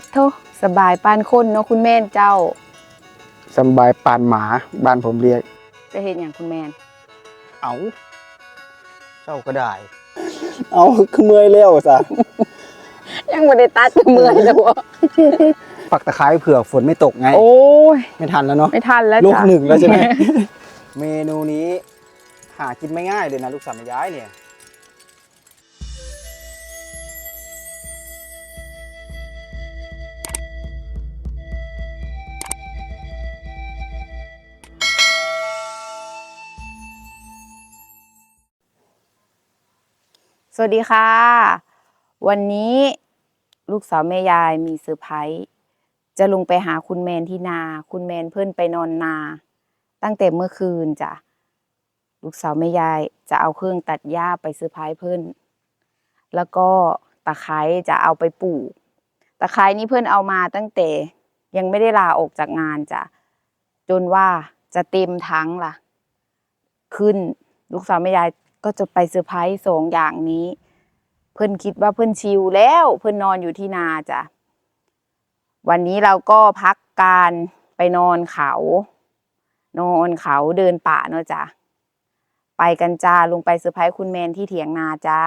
ดโทสบายปานคนเนาะคุณแม่นเจ้าสำบายปานหมาบ้านผมเรียก จะเห็นอย่างคุณแม่นเอาเจ้าก็ได้ เอาคือเมื่อยแล้วซะยังไม่ได้ตัดจะเมื่อยเลยวะปักตะไคร้เผื่อฝนไม่ตกไง โอ้ยไม่ทันแล้วเนาะไม่ทันแล้วลูกจ้ะหนึ่งแล้วใช่ไหม เมนูนี้ หากินไม่ง่ายเลยนะ ลูกสาวแม่ย้ายเนี่ย สวัสดีค่ะ วันนี้ลูกสาวแม่ยายมีเซอร์ไพรส์จะลงไปหาคุณแมนที่นา คุณแมนเพิ่นไปนอนนา ตั้งแต่เมื่อคืนจ้ะลูกสาวแม่ยายจะเอาเครื่องตัดหญ้าไปเซอร์ไพรส์เพิ่อนแล้วก็ตะไคร้จะเอาไปปลูกตะไคร้นี่เพื่อนเอามาตั้งแต่ยังไม่ได้ลาออกจากงานจ้ะจนว่าจะเต็มทั้งล่ะ ขึ้นลูกสาวแม่ยาย ก็จะไปเซอร์ไพรส์สองอย่างนี้ เพื่อนคิดว่าเพื่อนชิลแล้ว เพื่อนนอนอยู่ที่นาจ้ะวันนี้เราก็พักการไปนอนเขา นอนเขาเดินป่าเนาะจ้ะไปกันจ้าลงไปเซอร์ไพรส์คุณแมนที่เถียงนาจ้า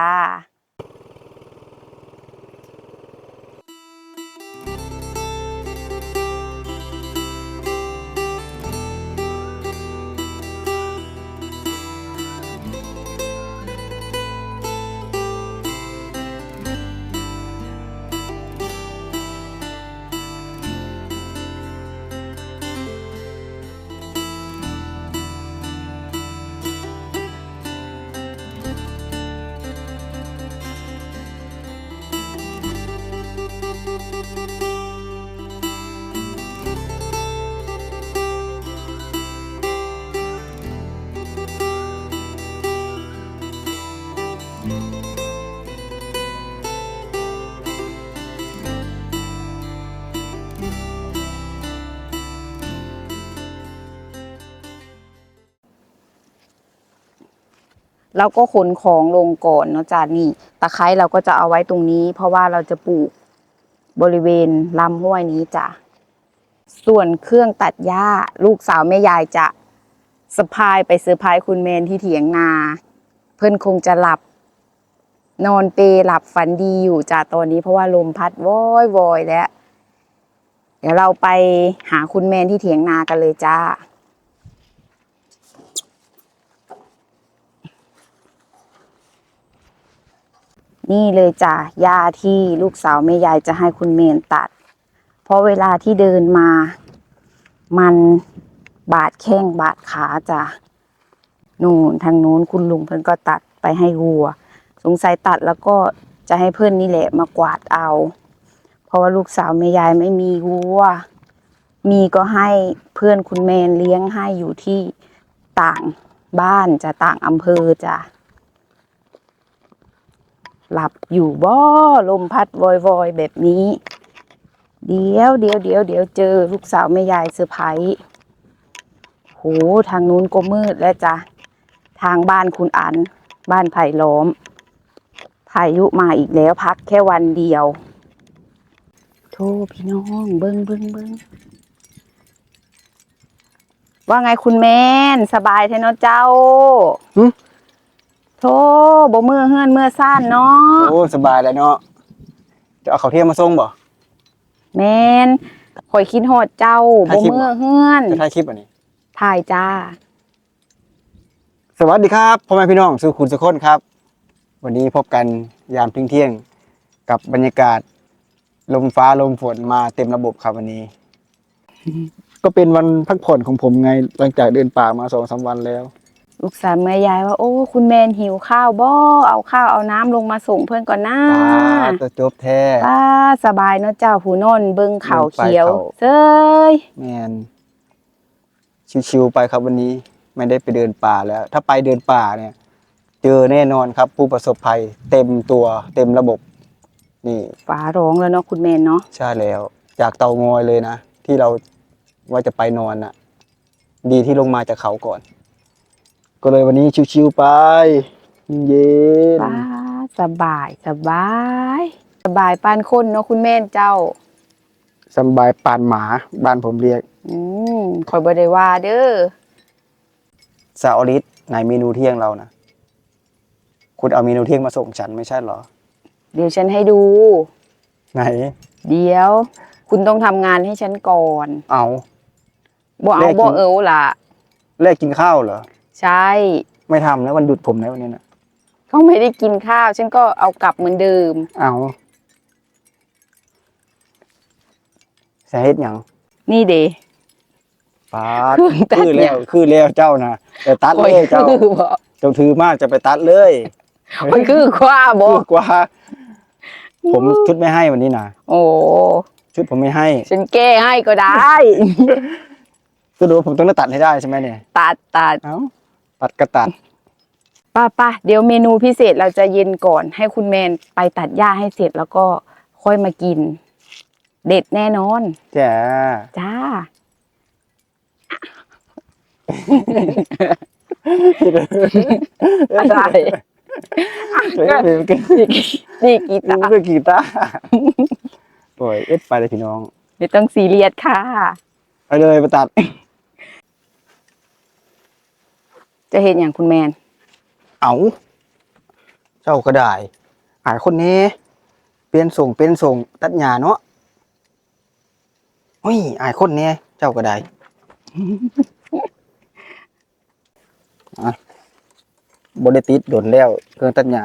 เราก็ขนของลงก่อนเนาะจ้านี่ตะไคร้เราก็จะเอาไว้ตรงนี้ เพราะว่าเราจะปลูกบริเวณลำห้วยนี้จ้ะส่วนเครื่องตัดหญ้า ลูกสาวแม่ยายจะสะพายไปเซอร์ไพรส์คุณแมนที่เถียงนา เพื่อนคงจะหลับ นอนเปหลับฝันดีอยู่จ้ะตอนนี้เพราะว่าลมพัดวอยวอยแล้ว เดี๋ยวเราไปหาคุณแมนที่เถียงนากันเลยจ้า นี่เลยจ้ะยาที่ลูกสาวแม่ยายจะให้คุณเมนตัด เพราะเวลาที่เดินมา มันบาดแข้งบาดขาจ้ะนู่นทางนู้นคุณลุงเพิ่นก็ตัดไปให้วัว สงสัยตัดแล้วก็จะให้เพื่อนนี่แหละมากวาดเอา เพราะว่าลูกสาวแม่ยายไม่มีวัว มีก็ให้เพื่อนคุณแมนเลี้ยงให้อยู่ที่ต่างบ้านจะต่างอำเภอจ้ะ หลับอยู่บ่ลมพัดวอยวอยๆแบบนี้ เดี๋ยวเดี๋ยวเดี๋ยวเดี๋ยวเจอลูกสาวแม่ยายเซอร์ไพรส์โหทางนู้นก็มืดแล้วจ้ะ ทางบ้านคุณอัน บ้านไผ่ล้อมพายุมาอีกแล้วพักแค่วันเดียว โทพี่น้องเบิ้งเบิ้งเบิ้งว่าไงคุณแม่นสบายแท้เนาะเจ้า โธ่บ่มือเฮือนมือซ่านเนาะโอ้สบายแล้วเนาะจะเอาข้าวเที่ยงมาส่งบ่แมนข่อยคิดฮอดเจ้าถ่าบ่ยคลิปมือเหรอเฮือนจะถ่ายคลิปอันนี้ถ่ายจ้า สวัสดีครับพ่อแม่พี่น้องสุขุนสุคนครับ วันนี้พบกันยามเที่ยงเที่ยงๆกับบรรยากาศ ลมฟ้าลมฝนมาเต็มระบบครับวันนี้ ก็เป็นวันพักผ่อนของผมไงหลังจากเดินป่ามาสองสามวันแล้ว ลูกสาวแม่ยายว่า โอ้ คุณแมนหิวข้าวบ่เอาข้าวเอาน้ำลงมาส่งเพื่อนก่อนนะปลาตัวจบแท้ป้าสบายเนาะเจ้าผู้นอนเบิ่งเขาวเบิ่งไปเขียวเขาเซ้ยแมนชิวๆไปครับวันนี้ไม่ได้ไปเดินป่าแล้ว ถ้าไปเดินป่าเนี่ย เจอแน่นอนครับ ผู้ประสบภัยเต็มตัวเต็มระบบ นี่ฟ้าร้องแล้วเนาะคุณแมนเนาะใช่แล้ว จากเตางอยเลยนะ ที่เราว่าจะไปนอนน่ะ ดีที่ลงมาจากเขาก่อน ก็เลยวันนี้ชิวๆไป เย็นป้าสบายสบาย สบายปานคนเนาะคุณแม่นเจ้า สำบายปานหมาบ้านผมเรียกอืมคอยบ่ได้ว่าเด้อซาอริสในเมนูเที่ยงเรานะคุณเอาเมนูเที่ยงมาส่งฉันไม่ใช่เหรอ เดี๋ยวฉันให้ดู ไหน เดี๋ยว คุณต้องทำงานให้ฉันก่อนเอา บ่เอาแลกกิน บ่เอวล่ะ แลกกินข้าวเหรอ ใช่ ไม่ทำนะวันหยุดผมนะวันนี้นะเขาไม่ได้กินข้าว ฉันก็เอากลับเหมือนเดิม เอาสาเหตุหยังนี่เด ปาดเครื่องตัดคือแล้วคือแล้วเจ้านะแต่ตัดเลยเจ้า คือบ่เจ้าถือมากจะไปตัดเลยมันคือคว้าบ่คือกว่า ผมชุดไม่ให้วันนี้นะโอ้ชุดผมไม่ให้ฉันแก้ให้ก็ได้ ก็ดูว่าผมต้องได้ตัดให้ได้ใช่ไหมเนี่ยตัดตัดเอ้า ตัดก็ตัดป้าป้าเดี๋ยวเมนูพิเศษเราจะเย็นก่อน ให้คุณแมนไปตัดหญ้าให้เสร็จแล้วก็ค่อยมากิน เด็ดแน่นอน จ้าจ้า อะไรเป็นนี่กีตาร์เป็นกีตาร์โอ้ยเอ็ดไปเลยพี่น้อง ไม่ต้องซีเรียสค่ะ ไปเลยไปตัด จะเห็นอย่างคุณแมน เอาเจ้าก็ได้หายคนนี้ เปลี่ยนส่งเป็นส่งตัดหญ้าเนาะโอ้ยอายคนนี้เจ้าก็ได้อะบไดติดโดนแล้วเครื่องตัดหญ้า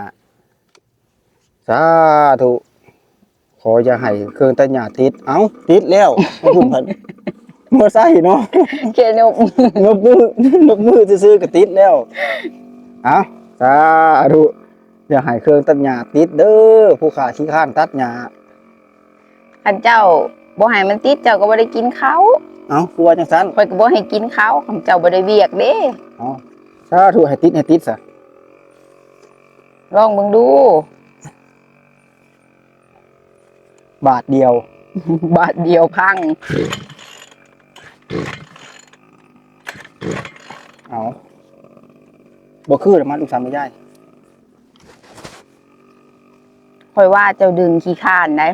สาธุขออย่าให้เครื่องตัดหญ้าติด เอ้าติดแล้วมาพุ่มพันเมื่ อใส่เนาะเคนกนบมือนบมือซื้อๆก็ติดแล้วเอ้าสาธุอย่าให้เครื่องตัดหญ้าติดเด้อผู้ขาขี้ข้านตัดหญ้าขันเจ้าบ่ให้มันติดเจ้าก็บ่ได้กินเขาวเอ้าคือว่าจังซั่นข่อยก็บ่ให้กินเขาวขันเจ้าบ่ได้เวียกเด้เอ้าสาธุให้ติดให้ติดซะลองเบิ่งดู บาทเดียว บาทเดียวพัง เอาบ่คือหรอกมันลูกสาวไม่ได้ข่อยว่าเจ้าดึงขี้ข้านได้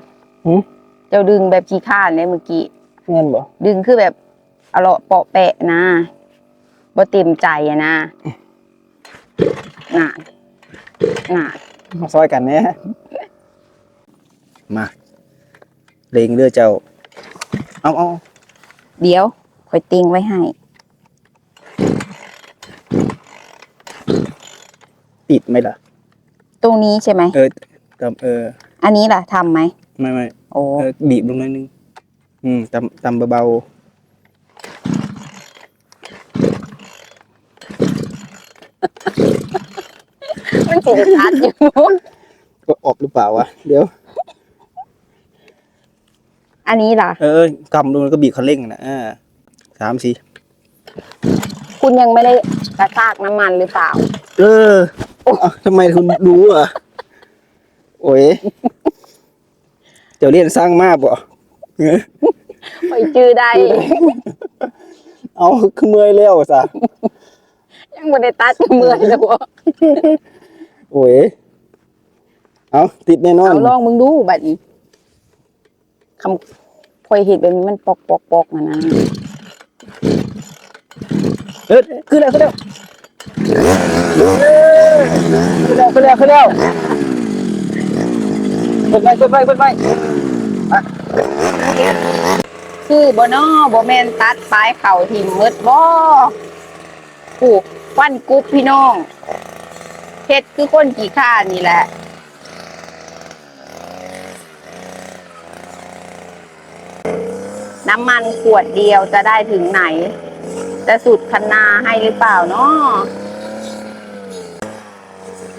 หืมเจ้าดึงแบบขี้ข้านได้เมื่อกี้เงินบ่ดึงคือแบบเอาเลาะเปาะแปะนะบ่เต็มใจอะนะน่ะน่ะมาซอยกันแหน่มาเล็งเรือเจ้า เอาเอาเดี๋ยวข่ อยติงไว้ให้ ติดไหมล่ะ ตรงนี้ใช่ไหม เออกับเออ อันนี้ล่ะทำไหม ไม่ไม่โอ้ เออบีบลงหน่อยนึง อืมตำตำเบามันสิจะชัดอยู่ ๆก็ออกหรือเปล่าวะเดี๋ยว อันนี้ล่ะ เออกำลงแล้วก็บีบคันเร่งนะอ่า สามสี่คุณยังไม่ได้กระชากน้ำมันหรือเปล่า เออเอ้าทำไมคุณรู้อะโอ้ยเดี๋ยวเรียนสร้างมากบ่เออข่อยจื้อได้ เอาคือเมื่อยแล้วซะยังไม่ได้ตัดมือเลยบ่โอ้ยเอาติดแน่นอนเอาลองมึงดูบัดนี้คำข่อยเห็นแบบนี้มันปอกปอกปอกนะนะ เออขึ้นแล้วขึ้นแล้วขึ้นแล้วขึ้นแล้วขึ้นแล้วเปิดไฟเปิดไฟเปิดไฟคือบนอบแมนตัดปลายเข่าทิ่มมืดบ่ผูกฟันกุ๊บพี่น้องเฮ็ดคือคนกี่ข้านี่แหละ น้ำมันขวดเดียวจะได้ถึงไหน จะสุดคันนาให้หรือเปล่าเนาะ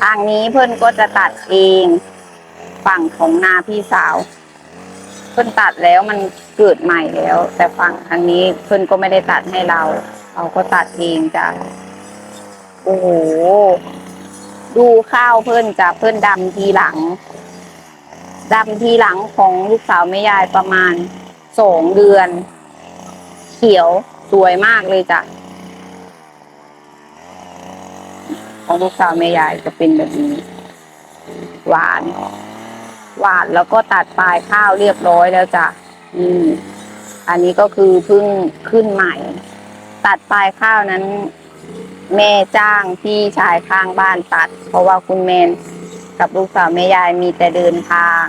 ทางนี้เพื่อนก็จะตัดเองฝั่งของนาพี่สาว เพื่อนตัดแล้วมันเกิดใหม่แล้ว แต่ฝั่งทางนี้เพื่อนก็ไม่ได้ตัดให้เรา เราก็ตัดเองจ้ะโอ้โหดูข้าวเพื่อนจะเพื่อนดำทีหลังดำทีหลังของลูกสาวแม่ยายประมาณ สองเดือน เขียวสวยมากเลยจ้ะ ของลูกสาวแม่ยายจะเป็นแบบนี้ หวาน หวานแล้วก็ตัดปลายข้าวเรียบร้อยแล้วจ้ะนี่อันนี้ก็คือเพิ่งขึ้นใหม่ ตัดปลายข้าวนั้น แม่จ้างพี่ชายข้างบ้านตัด เพราะว่าคุณแมนกับลูกสาวแม่ยายมีแต่เดินทาง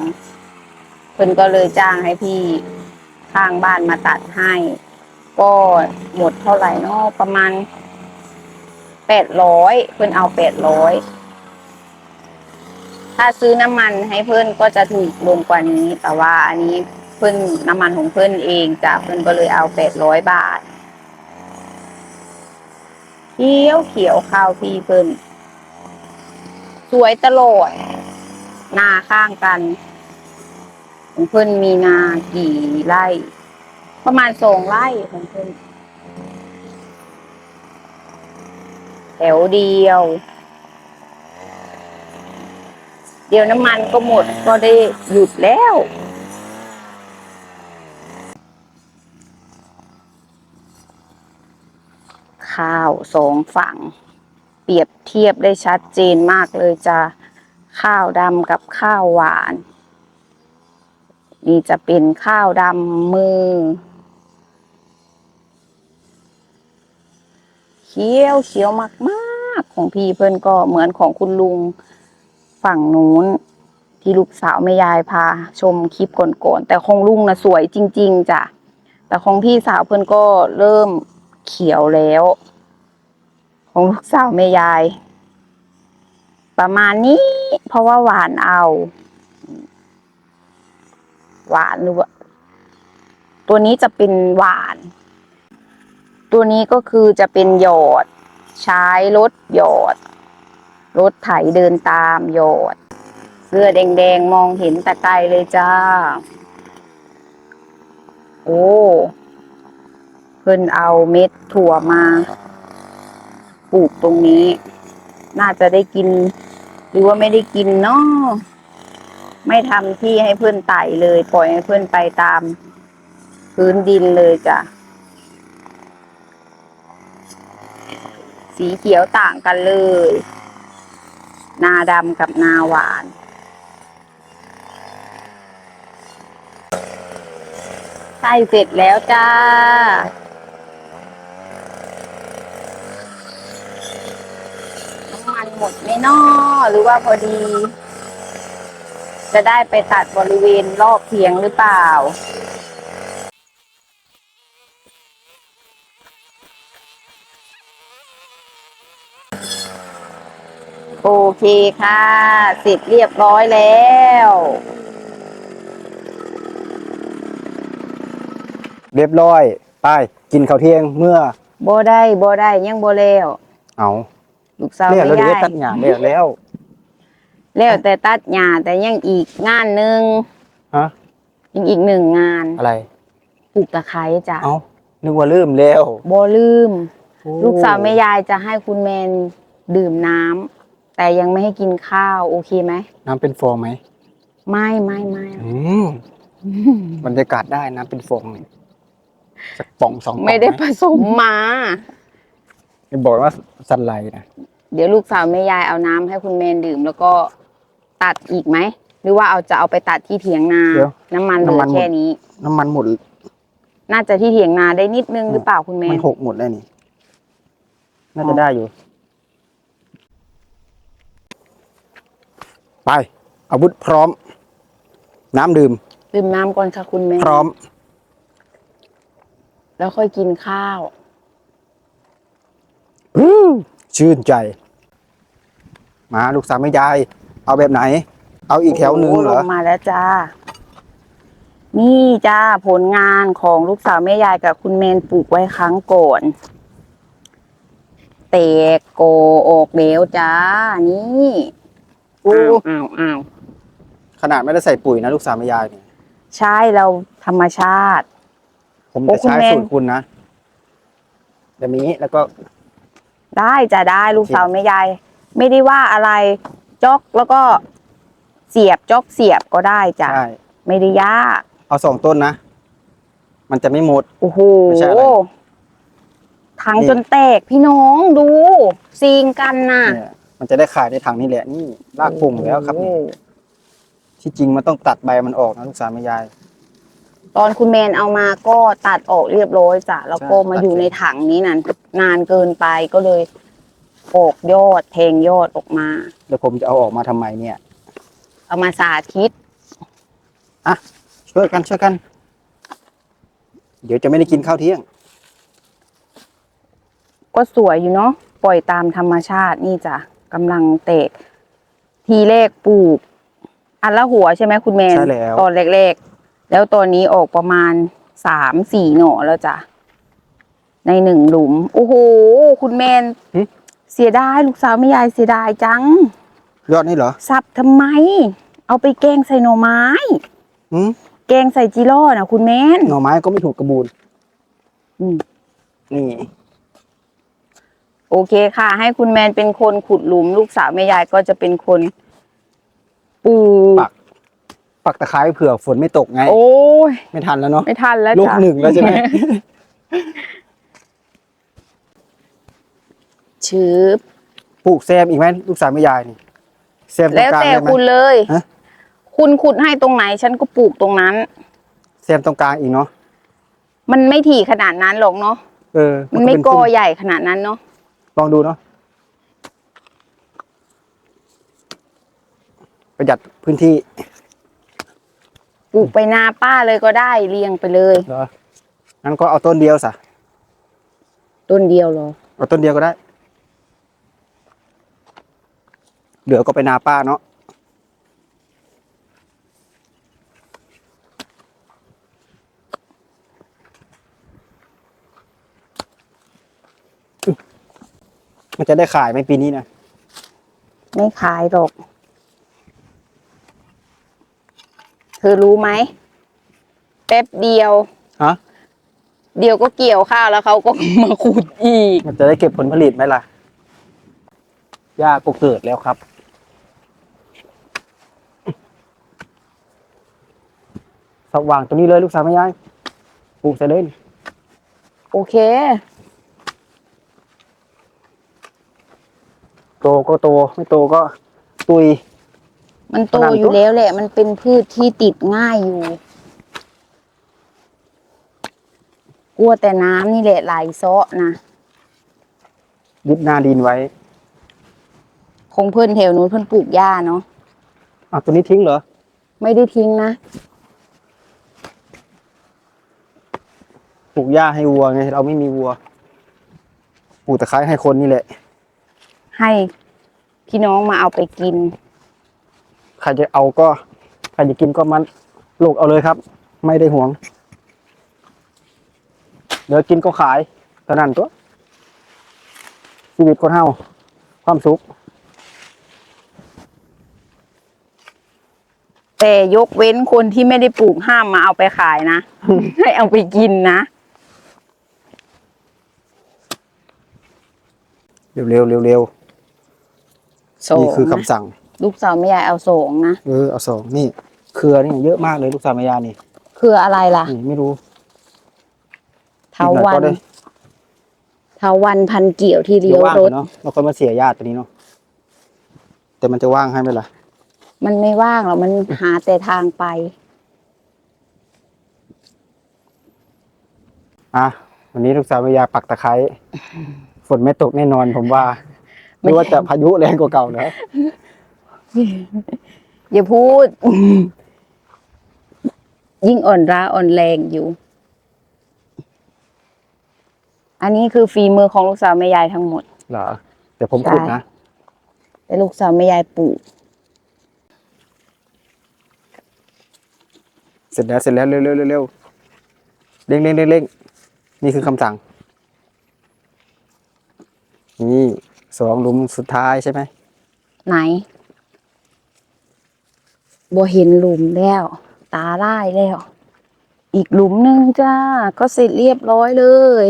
เพิ่นก็เลยจ้างให้พี่ ข้างบ้านมาตัดให้ ก็หมดเท่าไหร่เนาะประมาณแปดร้อยเพิ่อนเอาแปดร้อยถ้าซื้อน้ำมันให้เพิ่อนก็จะถูกลงกว่านี้ แต่ว่าอันนี้เพิ่อนน้ำมันของเพิ่อนเองจ้ะเพิ่อนก็เลยเอาแปดร้อยบาทเขียวเขียวข้าวพี่เพิ่อนสวยตลอดหน้าข้างกัน ของเพิ่นมีนากี่ไร่ ประมาณสองไร่ของเพิ่นแถวเดียว เดี๋ยวน้ำมันก็หมดก็ได้หยุดแล้ว ข้าวสองฝั่ง เปรียบเทียบได้ชัดเจนมากเลยจะข้าวดำกับข้าวหวาน นี่จะเป็นข้าวดำมือ เขียวเขียวมากๆของพี่เพื่อนก็เหมือนของคุณลุงฝั่งนู้น ที่ลูกสาวแม่ยายพา ชมคลิปก่อนๆแต่ของลุงนะสวยจริง ๆจ้ะแต่ของพี่สาวเพื่อนก็เริ่มเขียวแล้ว ของลูกสาวแม่ยาย ประมาณนี้เพราะว่าหวานเอา หวานหรือว่า ตัวนี้จะเป็นหวาน ตัวนี้ก็คือจะเป็นหยอด ใช้รถหยอด รถไถเดินตามหยอด เสื้อแดงๆ มองเห็นแต่ไกลเลยจ้า โอ้เพิ่นเอาเม็ดถั่วมาปลูกตรงนี้ น่าจะได้กิน หรือว่าไม่ได้กินเนาะ ไม่ทำที่ให้เพื่อนไต่เลย ปล่อยให้เพื่อนไปตามพื้นดินเลยจ้ะ สีเขียวต่างกันเลย นาดำกับนาหวานใช่เสร็จแล้วจ้าน้ำมันหมดไหม่นอหรือว่าพอดี จะได้ไปตัดบริเวณรอบเพียงหรือเปล่า โอเคค่ะ เสร็จเรียบร้อยแล้วเรียบร้อย ไป กินข้าวเที่ยงเมื่อ บ่ได้บ่ได้ยังบ่แล้วเอา ลูกสาวเนี่ยเราไม่ได้ได้ ตัดหญ้าแล้วแล้ว แล้วแต่ตัดหญ้าแต่ยังอีกงานหนึ่งฮะยังอีกหนึ่งงานอะไรปลูกตะไคร้จ้ะเอานึกว่าลืมแล้วบ่ลืมโอ้ลูกสาวแม่ยายจะให้คุณแมนดื่มน้ำแต่ยังไม่ให้กินข้าวโอเคไหมน้ำเป็นฟองไหมไม่ไม่ไม่อืมบรรยากาศได้น้ำเป็นฟองนี่สักป่องสองป่องไม่ได้หผสมมาไม่บอกว่าสันไหลนะ เดี๋ยวลูกสาวแม่ยายเอาน้ำให้คุณแมนดื่ม แล้วก็ ตัดอีกไหม หรือว่าเอาจะเอาไปตัดที่เถียงนา เดี๋ยวน้ำมันเหลือแค่นี้ น้ำมันหมด น่าจะที่เถียงนาได้นิดนึงหรือเปล่าคุณแมมันนหกหมดแล้วนี่ น่าจะได้อยู่ ไป อาวุธพร้อม น้ำดื่ม ดื่มน้ำก่อนค่ะคุณแม่พร้อม แล้วค่อยกินข้าว อื้อชื่นใจ มาลูกสาวไม่ยาย เอาแบบไหน เอาอีกแถวหนึ่งโโเหรอลงมาแล้วจ้า นี่จ้าผลงานของลูกสาวแม่ยายกับคุณแมนปลูกไว้ครั้งก่อนเตกโกออกเบวจ้า นี่อ้าวอ้าวอ้าวขนาดไม่ได้ใส่ปุ๋ยนะ ลูกสาวไม่ยายเนี่ยใช่เราธรรมชาติ ผมโอ้จะคุณใช้แม่สูตรคุณนะแบบนี้แล้วก็ ได้จะได้ลูกสาวแม่ยาย ไม่ได้ว่าอะไร จอกแล้วก็เสียบจอกเสียบก็ได้จ้ะ ใช่ไม่ได้ยาก เอาสองต้นนะ มันจะไม่หมด โอ้โหไม่ใช่อะไรทั้งนี่ จนแตกพี่น้องดูซีงกันน่ะเนี่ยมันจะได้ขายในถังนี่แหละนี่รากปุ่มแล้วครับโอ้นี่โหที่จริงมันต้องตัดใบมันออกนะลูกสาวแม่ยาย ตอนคุณแมนเอามาก็ตัดออกเรียบร้อยจ้ะแล้วก็ใช่มาตัดอยู่เสร็จ ในถังนี้นั่นนานเกินไปก็เลย ออกยอดแทงยอดออกมา แล้วผมจะเอาออกมาทำไมเนี่ย เอามาสาธิตช่วยกันช่วยกัน เดี๋ยวจะไม่ได้กินข้าวเที่ยง ก็สวยอยู่เนาะปล่อยตามธรรมชาตินี่จ้ะกำลังแตกทีแรกปลูก อันละหัวใช่ไหมคุณแมนใช่แล้ว ตอนแรกๆ แล้วตอนนี้ออกประมาณสามสี่หน่อแล้วจ้ะในหนึ่งหลุม โอ้โห คุณแมนหึ เสียดายลูกสาวไม่ยายเสียดายจัง ยอดนี่เหรอ สับทำไม เอาไปแกงใส่หน่อไม้ อืมแกงใส่จิโร่นะคุณแมนหน่อไม้ก็ไม่ถูกกระบูนอืม นี่ โอเคค่ะ ให้คุณแมนเป็นคนขุดหลุม ลูกสาวแม่ยายก็จะเป็นคนปลูกปัก ปักตะไคร้เผื่อฝนไม่ตกไง โอ้ยไม่ทันแล้วเนาะ ไม่ทันแล้วลูกจ้ะ หนึ่งแล้วใช่ไหม ชืบปลูกแซมอีกไหมลูกสาวแม่ยายนี่แซมตรแล้งวกลางแต่ได้ไหม คุณเลย ฮะ คุณขุดให้ตรงไหน ฉันก็ปลูกตรงนั้น แซมตรงกลางอีกเนาะมันไม่ถี่ขนาดนั้นหรอกเนาะเออมันไม่เป็กอขึ้นใหญ่ขนาดนั้นเนาะลองดูเนาะประหยัดพื้นที่ปลูกไปนาป้าเลยก็ได้เรียงไปเลย เหรองั้นก็เอาต้นเดียวสะต้นเดียวเหรอเอาต้นเดียวก็ได้ เหลือก็ไปนาป้าเนาะมันจะได้ขายไหมปีนี้นะไม่ขายหรอก เธอรู้ไหมแป๊บเดียว ฮะ เดียวก็เกี่ยวข้าวแล้วเขาก็ มาขุดอีก มันจะได้เก็บผลผลิตไหมล่ะหญ้าก็เกิดแล้วครับ สว่างตรงนี้เลยลูกสาวแม่ยายปลูกใส่เลยโอเค โตก็โตไม่โตก็ตุย มันโตขนาดอยู่แล้วแหละ มันเป็นพืชที่ติดง่ายอยู่ กลัวแต่น้ำนี่แหละไหลเซาะนะยึดหนาดินไว้คงเพื่อนแถวนู้นเพื่อนปลูกหญ้าเนาะ อะตัวนี้ทิ้งเหรอไม่ได้ทิ้งนะ ปลูกหญ้าให้วัวไง เราไม่มีวัวปลูกตะไคร้ให้คนนี่แหละ ให้พี่น้องมาเอาไปกิน ใครจะเอาก็ใครจะกินก็มันลูกเอาเลยครับ ไม่ได้ห่วง เดี๋ยวกินก็ขายเท่านั้นตัวชีวิตคนเฮาความสุข แต่ยกเว้นคนที่ไม่ได้ปลูกห้ามมาเอาไปขายนะ ให้เอาไปกินนะ เร็วเร็วเร็วเร็วสองนี่คือคำนะสั่ง ลูกสาวไม่ยายเอาสองนะเออเอาสองนี่เครือนี่เยอะมากเลยลูกสาวแมายานี่คืออะไรล่ะ นี่ไม่รู้เทาวันอีกหน่อยก็ได้เทาวันพันเกี่ยวที่เดี๋เลี้ยยววว่างรก่อถนเนาะเราค่อยมาเสียญาติตัวนี้เนาะแต่มันจะว่างให้ไหมล่ะ มันไม่ว่างหรอกมันหาแต่ทางไป อะวันนี้ลูกสาวแมายาปักตะไคร้ ฝนไม่ตกแน่นอนผมว่าไม่ไม่ว่าจะพายุแรงกว่าเก่านะอย่าพูด ยิ่งอ่อนร้าอ่อนแรงอยู่ อันนี้คือฝีมือของลูกสาวแม่ยายทั้งหมดเหรอแต่ผมขุดนะแต่ลูกสาวแม่ยายปลูกเสร็จแล้วเสร็จแล้วเร็วเร็วเร็วเร็วเร่งเร่งเร่งเร่งนี่คือคำสั่ง นี่สองหลุมสุดท้ายใช่ไหมไหนบ่เห็นหลุมแล้ว ตาล่ายแล้ว อีกหลุมหนึ่งจ้า ก็เสร็จเรียบร้อยเลย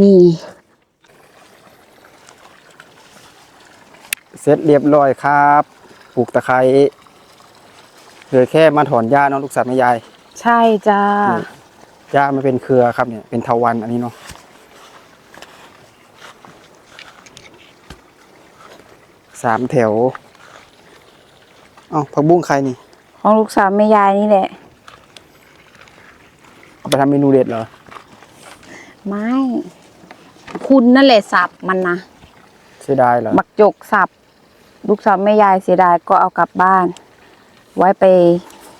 นี่ เสร็จเรียบร้อยครับปลูกตะไคร้เหลือแค่มาถอนหญ้าเนาะลูกสาวแม่ยาย ใช่จ้า นี่หญ้ามันเป็นเครือครับเนี่ย เป็นเทาวันอันนี้เนาะ สามแถวเอ้าผักบุ้งใครนี่ ของลูกสาวแม่ยายนี่แหละ เอาไปทำเมนูเด็ดเหรอ ไม่ คุณนั่นแหละสับมันนะเสียดายเหรอ บักจกสับ ลูกสาวแม่ยายเสียดายก็เอากลับบ้าน ไว้ไป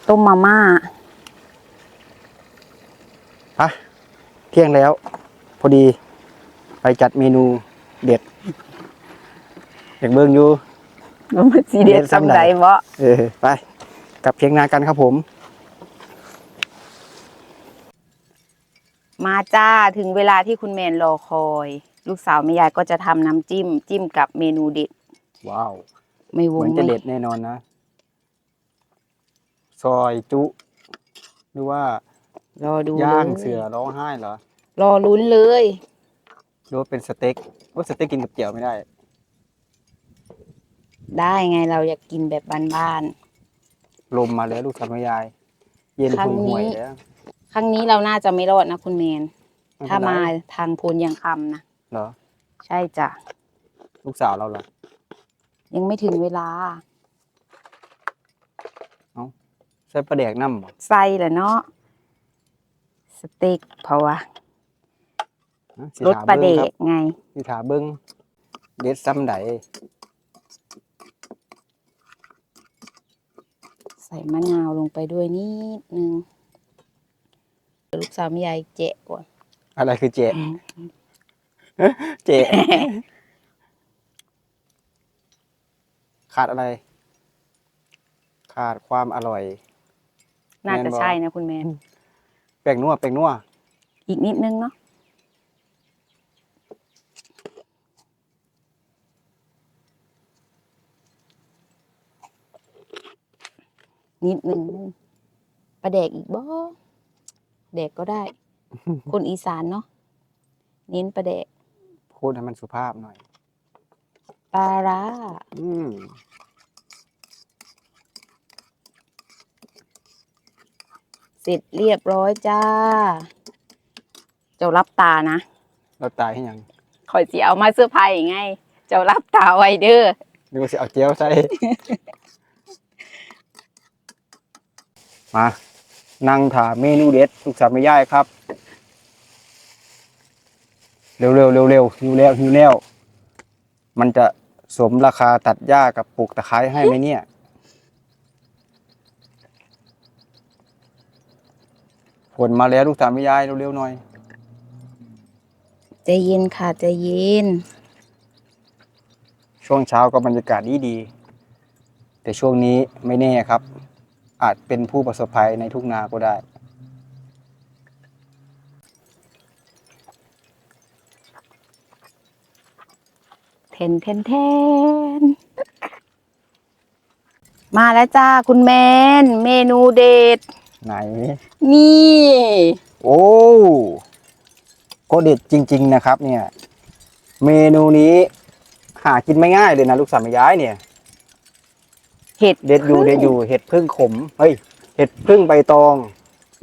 ต้มมาม่าฮะเที่ยงแล้ว พอดี ไปจัดเมนูเด็ดอยากเบิ่งอยู่มันสีเด็ดเด็ดซ้ำสำใดใดบ่เออไปกลับเพียงนากันครับผม มาจ้าถึงเวลาที่คุณแมนรอคอย ลูกสาวแม่ยายก็จะทำน้ำจิ้ม จิ้มกับเมนูเด็ด ว้าว ไม่วเหมืงอนจะไม่เด็ดแน่นอนนะ ซอยจุหรือว่ารอดูย่างลเสือร้องไห้เหรอ รอลุ้นเลยหรือว่าเป็นสเต็กว่าสเต็กกินกับเจียวไม่ได้ ได้ไงเราอยากกินแบบบ้านลมมาแล้วลูกสาวแม่ยาย เย็นครั้หุ่งนนี้ห่วยแล้วๆ ครั้งนี้เราน่าจะไม่รอดนะคุณแมนไเป็นถ้าไรมาทางโพนยังคำนะ เหรอ ใช่จ้ะ ลูกสาวเราเหรอ ยังไม่ถึงเวลา ใส่ปลาแดกน้ำบ่ใส่แหละเนาะ สเต็กเพราะว่าฮะสิรสถามปลาเดบิ่งคกบไง สิถาเบิ้งเด็ดซ้ำได ใส่มะนาวลงไปด้วยนิดนึงเดี๋ยวลูกสาวแม่ยายเจะก่อน อะไรคือเจเจขาดอะไร ขาดความอร่อย น่าแม่นจะบ่ใช่นะคุณแมนแป้งนัวแป้งนัวอีกนิดนึงเนาะ นิดนึงปลาแดกอีกบ่แดกก็ได้ คนอีสานเนาะเน้นปลาแดกพูดให้มันสุภาพหน่อย ปลาร้าอืมเสร็จเรียบร้อยจ้า เจ้ารับตานะเราตายให้หยังคอยสิเอามาเสื้อร์ไผ่ไง เจ้ารับตาไว้เด้อนึกว่าสิเอาเจียวใส่ มานั่งถามเมนูเด็ดลูกสาวไม่ย่ายครับ เร็วเร็วเร็วเร็วหิวแล้วหิวแล้ว มันจะสมราคาตัดหญ้ากับปลูกตะไคร้ให้ไหมเนี่ยผลมาแล้วลูกสาวไม่ย่ายเร็วๆหน่อยใจเย็นค่ะใจเย็น ช่วงเช้าก็บรรยากาศดีดีๆแต่ช่วงนี้ไม่แน่ครับ อาจเป็นผู้ประสบภัยในทุ่งนาก็ได้ เทนเทนเทน มาแล้วจ้าคุณแมน เมนูเด็ด ไหน นี่ โอ้ก็เด็ดจริง ๆ นะครับ เนี่ย เมนูนี้ หากินไม่ง่ายเลยนะ ลูกสาวแม่ย้ายเนี่ย เห็ดเด็ดอยู่พึ่งเด็ดอยู่เห็ดพึ่งขมเฮ้ยเห็ดพึ่งใบตอง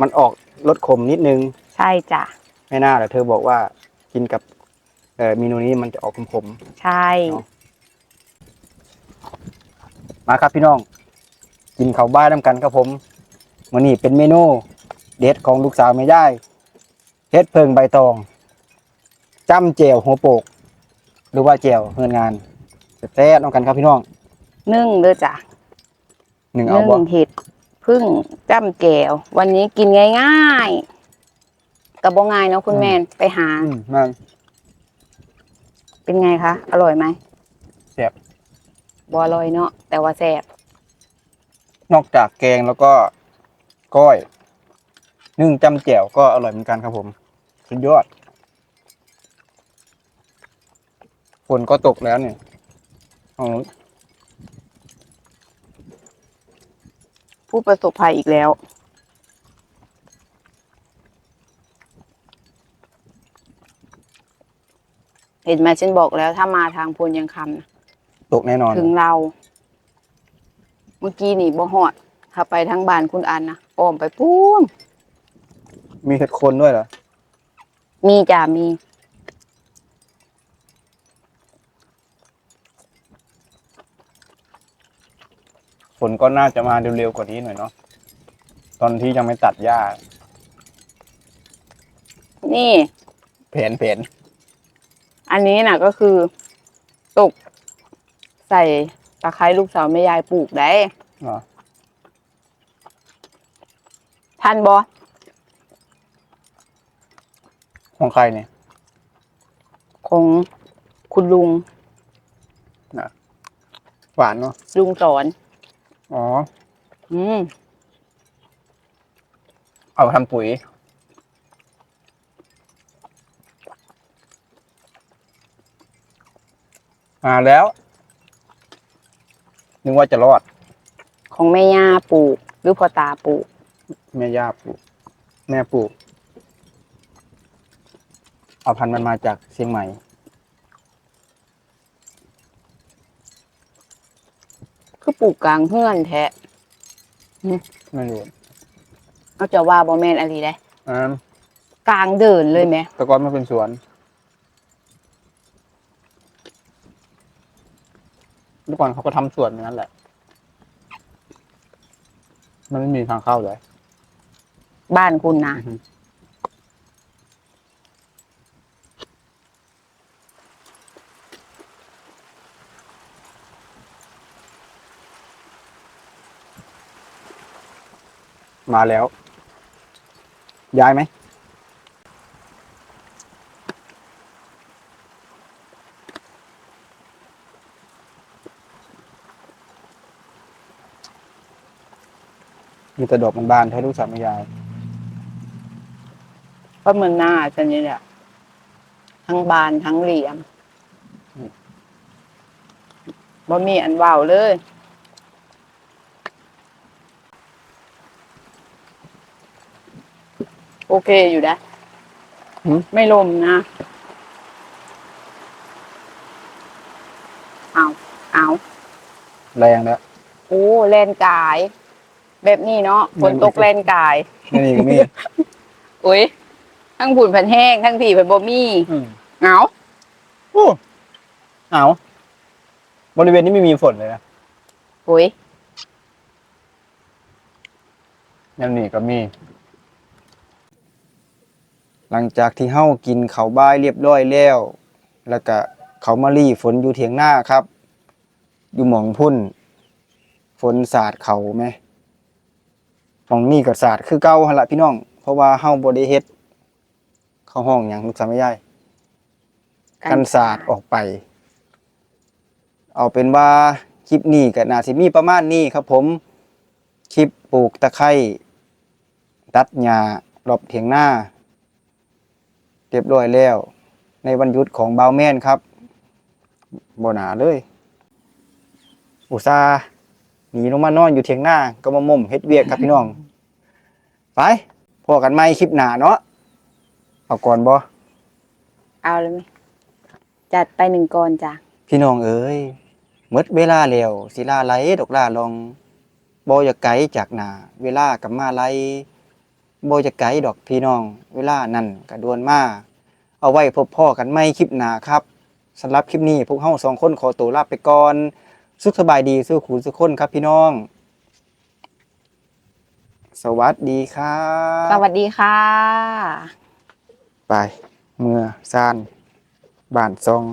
มันออกรสขมนิดนึง ใช่จ้ะไม่น่าแต่เธอบอกว่ากินกับเอ่อเมนูนี้มันจะออกขมใช่เนาะๆมาครับพี่น้อง กินข้าวบ้านน้ำกันครับผมวันนี้เป็นเมนู เด็ดของลูกสาวแม่ย่ายเห็ดเพิงใบตองจ้ำเจียวหัวโปก หรือว่าเจียวเฮือนงานแซ่บๆน้องกันครับพี่น้อง นึ่งเด้อจ้ะ หนึ่งเอานึ่บ่งเห็ดพึ่งจ้ำแก้ววันนี้กินง่ายๆกับบ่ง่ายเนาะคุณแมนไปหา อืมมัน เป็นไงคะ อร่อยไหมแซ่บ บ่อร่อยเนาะแต่ว่าแซ่บนอกจากแกงแล้วก็ก้อยนึ่งจ้ำแจ่วก็อร่อยเหมือนกันครับผม สุดยอดฝนก็ตกแล้วเนี่ยอ๋อ ผู้ประสบภัยอีกแล้ว เห็นไหมฉันบอกแล้ว ถ้ามาทางพลยังคำนะตกแน่นอน ถึงเรา เมื่อกี้นี่บ่หอดขับไปทางบ้านคุณอันนะอ้อมไปปุ้นมีเห็ดโคนด้วยเหรอ มีจ้ามี ฝนก็น่าจะมาเร็วๆกว่านี้หน่อยเนาะตอนที่ยังไม่ตัดหญ้านี่แผนแผนอันนี้น่ะก็คือ ตก ใส่ตะไคร้ลูกสาวแม่ยายปลูกได้อ๋อทันบอของใครเนี่ยของคุณลุงหวานเนาะลุงสอน อ๋อ อืม เอาไปทำปุ๋ยมาแล้ว นึกว่าจะรอด ของแม่ย่าปลูก หรือพ่อตาปลูก แม่ย่าปลูก แม่ปลูก เอาพันธุ์มันมาจากเชียงใหม่ คือปลูกกลางเฮือนแท้ไม่รู้เอาจะว่าบอแมนอะไรได้อ่ากลางเดินเลยไหมแต่ก่อนมันเป็นสวน เมื่อก่อนเขาก็ทำสวนอย่างนั้นแหละ มันไม่มีทางเข้าเลย บ้านคุณนะ มาแล้ว ย้ายไหมมีแต่ดอกมันบานให้ลูกสาวไม่ยาย ก็เหมือนหน้าฉันนี่แหละทั้งบานทั้งเหลี่ยมบ่มีอันว่าวเลย โอเคอยู่นะหืมไม่ลมนะเอาเอาแรงแล้ว โอ้แลนกาย แบบนี้เนาะฝนตกแลนกาย นี่นี่ก็มีอุ้ยทั้งผุนผันแห้งทั้งผีผันบ่มีอืมเหงาโอ้เอาบริเวณนี้ไม่มีฝนเลยนะอุ้ย นั่นนี่ก็มี หลังจากที่เฮากินเขาบ้ายเรียบร้อยแล้ว แล้วก็เขามารีฝนอยู่เถียงหน้าครับ อยู่หมองพุ่น ฝนสาดเขาไหมหมองนี่ก็สาดคือเก่าหั่นละพี่น้อง เพราะว่าเฮาบ่ได้เฮ็ดเข้าห้องหยังลูกสาวไม่ยายกันสาดออกไป เอาเป็นว่าคลิปนี้ก็น่าสิมีประมาณนี้ครับผม คลิปปลูกตะไคร้ตัดหญ้ารอบเถียงหน้า เรียบร้อยแล้ว ในวันหยุดของบาวแม่นครับบ่หนาเลย อุตส่าห์หนีลงมานอนอยู่เถียงหน้าก็มาม่มเฮ็ดเวียกครับพี่น้อง ไปพอกันใหม่คลิปหน้าเนาะเอาก่อนบ่เอาเลยไหมจัดไปหนึ่งกรจ้ะพี่น้องเอ้ยหมดเวลาแล้วสิลาไหลดอกลาลองบ่อยากไกลจากหน้าเวลากับมาไหล บ่อยากไกลดอกพี่น้อง เวลานั่นก็ดวนมา เอาไว้พบพ่อกันไม่คลิปหน้าครับสำหรับคลิปนี้พวกเฮาสองคนขอตัวลาไปก่อน สุขสบายดีสู้ขุนสุขคนครับพี่น้อง สวัสดีครับสวัสดีค่ะ ไป เมื่อซ่านบ้านซอง